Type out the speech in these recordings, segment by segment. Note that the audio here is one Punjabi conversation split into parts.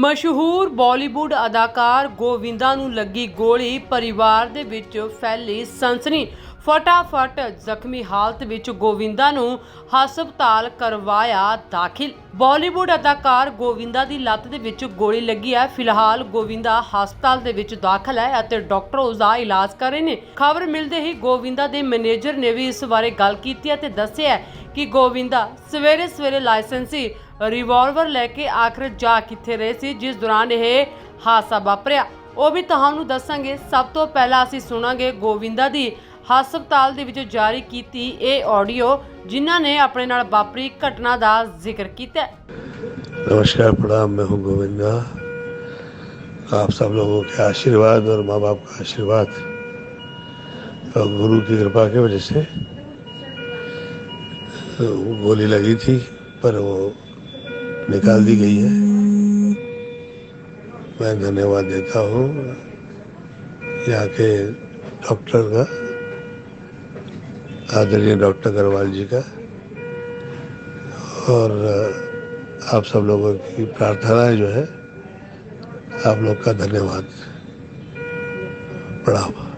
ਮਸ਼ਹੂਰ ਬਾਲੀਵੁੱਡ ਅਦਾਕਾਰ ਗੋਵਿੰਦਾ ਨੂੰ ਲੱਗੀ ਗੋਲੀ ਪਰਿਵਾਰ ਦੇ ਵਿੱਚ ਫੈਲੀ ਸਨਸਨੀ। ਫਟਾਫਟ ਜ਼ਖਮੀ ਹਾਲਤ ਵਿੱਚ ਗੋਵਿੰਦਾ ਨੂੰ ਹਸਪਤਾਲ ਕਰਵਾਇਆ ਦਾਖਲ। ਬਾਲੀਵੁੱਡ ਅਦਾਕਾਰ ਗੋਵਿੰਦਾ ਦੀ ਲੱਤ ਦੇ ਵਿੱਚ ਗੋਲੀ ਲੱਗੀ ਹੈ। ਫਿਲਹਾਲ ਗੋਵਿੰਦਾ ਹਸਪਤਾਲ ਦੇ ਵਿੱਚ ਦਾਖਲ ਹੈ ਅਤੇ ਡਾਕਟਰ ਉਸ ਦਾ ਇਲਾਜ ਕਰ ਰਹੇ ਨੇ। ਖਬਰ ਮਿਲਦੇ ਹੀ ਗੋਵਿੰਦਾ ਦੇ ਮੈਨੇਜਰ ਨੇ ਵੀ ਇਸ ਬਾਰੇ ਗੱਲ ਕੀਤੀ ਹੈ ਤੇ ਦੱਸਿਆ ਕਿ ਗੋਵਿੰਦਾ ਸਵੇਰੇ ਸਵੇਰੇ ਲਾਇਸੈਂਸੀ ਰਿਵਾਲਵਰ ਲੈ ਕੇ ਆਖਰ ਜਾ ਕਿੱਥੇ ਰਹੇ ਸੀ ਜਿਸ ਦੌਰਾਨ ਇਹ ਹਾਦਸਾ ਵਾਪਰਿਆ ਉਹ ਵੀ ਤੁਹਾਨੂੰ ਦੱਸਾਂਗੇ ਸਭ ਤੋਂ ਪਹਿਲਾਂ ਅਸੀਂ ਸੁਣਾਂਗੇ ਗੋਵਿੰਦਾ ਦੀ ਹਸਪਤਾਲ ਦੇ ਵਿੱਚ ਜਾਰੀ ਕੀਤੀ ਇਹ ਆਡੀਓ ਜਿਨ੍ਹਾਂ ਨੇ ਆਪਣੇ ਨਾਲ ਵਾਪਰੀ ਘਟਨਾ ਦਾ ਜ਼ਿਕਰ ਕੀਤਾ ਹੈ। नमस्कार प्रणाम मैं हूँ गोविंदा आप सब लोगों के आशीर्वाद और माँ बाप का आशीर्वाद और गुरु की कृपा की वजह से गोली लगी थी, पर वो निकाल दी गई है। मैं धन्यवाद देता हूँ यहाँ के डॉक्टर का, आदरणीय डॉक्टर अग्रवाल जी का, और आप सब लोगों की प्रार्थनाएँ जो है, आप लोग का धन्यवाद। प्रणाम।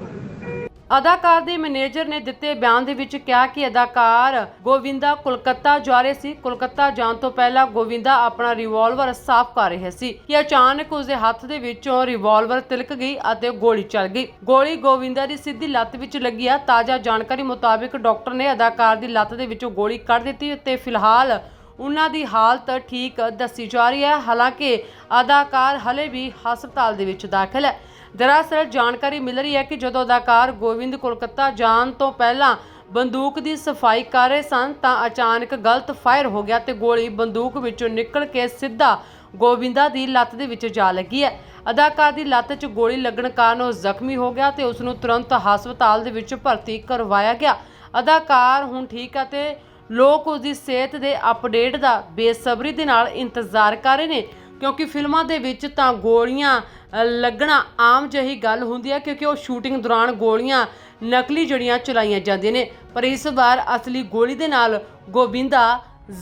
ਅਦਾਕਾਰ ਦੇ ਮੈਨੇਜਰ ਨੇ ਦਿੱਤੇ ਬਿਆਨ ਦੇ ਵਿੱਚ ਕਿਹਾ ਕਿ ਅਦਾਕਾਰ ਗੋਵਿੰਦਾ ਕੋਲਕਾਤਾ ਜਾ ਰਹੇ ਸੀ। ਕੋਲਕਾਤਾ ਜਾਣ ਤੋਂ ਪਹਿਲਾਂ ਗੋਵਿੰਦਾ ਆਪਣਾ ਰਿਵਾਲਵਰ ਸਾਫ਼ ਕਰ ਰਿਹਾ ਸੀ ਕਿ ਅਚਾਨਕ ਉਸਦੇ ਹੱਥ ਦੇ ਵਿੱਚੋਂ ਰਿਵਾਲਵਰ ਤਿਲਕ ਗਈ ਅਤੇ ਗੋਲੀ ਚੱਲ ਗਈ। ਗੋਲੀ ਗੋਵਿੰਦਾ ਦੀ ਸਿੱਧੀ ਲੱਤ ਵਿੱਚ ਲੱਗੀ ਆ। ਤਾਜ਼ਾ ਜਾਣਕਾਰੀ ਮੁਤਾਬਿਕ ਡਾਕਟਰ ਨੇ ਅਦਾਕਾਰ ਦੀ ਲੱਤ ਦੇ ਵਿੱਚੋਂ ਗੋਲੀ ਕੱਢ ਦਿੱਤੀ ਅਤੇ ਫਿਲਹਾਲ ਉਹਨਾਂ ਦੀ ਹਾਲਤ ਠੀਕ ਦੱਸੀ ਜਾ ਰਹੀ ਹੈ। ਹਾਲਾਂਕਿ ਅਦਾਕਾਰ ਹਲੇ ਵੀ ਹਸਪਤਾਲ ਦੇ ਵਿੱਚ ਦਾਖਲ ਹੈ। ਦਰਅਸਲ ਜਾਣਕਾਰੀ ਮਿਲ ਰਹੀ ਹੈ ਕਿ ਜਦੋਂ ਅਦਾਕਾਰ ਗੋਵਿੰਦ ਕੋਲਕਾਤਾ ਜਾਣ ਤੋਂ ਪਹਿਲਾਂ ਬੰਦੂਕ ਦੀ ਸਫ਼ਾਈ ਕਰ ਰਹੇ ਸਨ ਤਾਂ ਅਚਾਨਕ ਗਲਤ ਫਾਇਰ ਹੋ ਗਿਆ ਤੇ ਗੋਲੀ ਬੰਦੂਕ ਵਿੱਚੋਂ ਨਿਕਲ ਕੇ ਸਿੱਧਾ ਗੋਵਿੰਦਾ ਦੀ ਲੱਤ ਦੇ ਵਿੱਚ ਜਾ ਲੱਗੀ ਹੈ। ਅਦਾਕਾਰ ਦੀ ਲੱਤ 'ਚ ਗੋਲੀ ਲੱਗਣ ਕਾਰਨ ਉਹ ਜ਼ਖਮੀ ਹੋ ਗਿਆ ਤੇ ਉਸ ਨੂੰ ਤੁਰੰਤ ਹਸਪਤਾਲ ਦੇ ਵਿੱਚ ਭਰਤੀ ਕਰਵਾਇਆ ਗਿਆ। ਅਦਾਕਾਰ ਹੁਣ ਠੀਕ ਹੈ ਤੇ ਲੋਕ ਉਸ ਦੀ ਸਿਹਤ ਦੇ ਅਪਡੇਟ ਦਾ ਬੇਸਬਰੀ ਦੇ ਨਾਲ ਇੰਤਜ਼ਾਰ ਕਰ ਰਹੇ ਨੇ। ਕਿਉਂਕਿ ਫਿਲਮਾਂ ਦੇ ਵਿੱਚ ਤਾਂ ਗੋਲੀਆਂ ਲੱਗਣਾ ਆਮ ਜਿਹੀ ਗੱਲ ਹੁੰਦੀ ਹੈ ਕਿਉਂਕਿ ਉਹ ਸ਼ੂਟਿੰਗ ਦੌਰਾਨ ਗੋਲੀਆਂ, ਨਕਲੀ ਜੜੀਆਂ ਚਲਾਈਆਂ ਜਾਂਦੀਆਂ ਨੇ। ਪਰ ਇਸ ਵਾਰ ਅਸਲੀ ਗੋਲੀ ਦੇ ਨਾਲ ਗੋਬਿੰਦਾ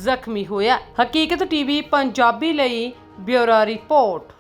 ਜ਼ਖਮੀ ਹੋਇਆ। ਹਕੀਕਤ ਟੀਵੀ ਪੰਜਾਬੀ ਲਈ ਬਿਊਰੋ ਰਿਪੋਰਟ।